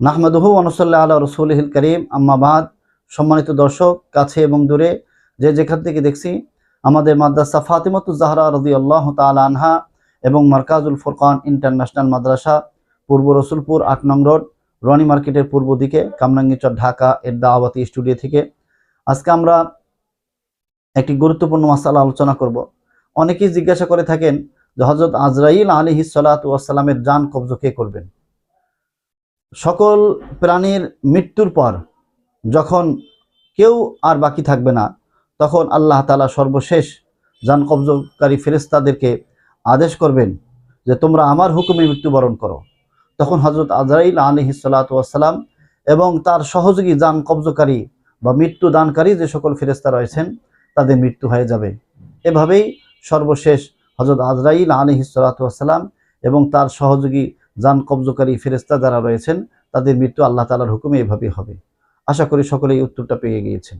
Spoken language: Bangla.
নাহমাদুহু অনুসল্লাহ আল্লাহ রসুলহিল করিম। আম্মাবাদ সম্মানিত দর্শক, কাছে এবং দূরে, যে যেখান থেকে দেখছি, আমাদের মাদ্রাসা ফাতিমতু জাহরা রদি আল্লাহ তালা আনহা এবং মার্কাজুল ফুরকান ইন্টারন্যাশনাল মাদ্রাসা, পূর্ব রসুলপুর, আট নং রোড, রনি মার্কেটের পূর্ব দিকে, কামরাঙ্গিচর, ঢাকা, এর দাওয়াতি স্টুডিও থেকে। আজকে আমরা একটি গুরুত্বপূর্ণ মাসালা আলোচনা করব। অনেকেই জিজ্ঞাসা করে থাকেন যে হজরত আজরাইল আলী হিসালাতামের যান কবজ কে করবেন? সকল প্রাণীর মৃত্যুর পর যখন কেউ আর বাকি থাকবে না, তখন আল্লাহ তালা সর্বশেষ যান কবজকারী ফেরেস্তাদেরকে আদেশ করবেন যে তোমরা আমার হুকুমে মৃত্যুবরণ করো। তখন হজরত আজরাইল আলী হিসালাতাম এবং তার সহযোগী যান কবজকারী বা মৃত্যু দানকারী যে সকল ফেরেস্তা রয়েছেন, তাদের মৃত্যু হয়ে যাবে। এভাবেই সর্বশেষ হজরত আজরাইল আলী হিসালাতাম এবং তার সহযোগী যান কবজকারী ফেরেস্তা যারা রয়েছেন, তাদের মৃত্যু আল্লাহ তালার হুকুমে এভাবেই হবে। আশা করি সকলেই উত্তরটা পেয়ে গিয়েছেন।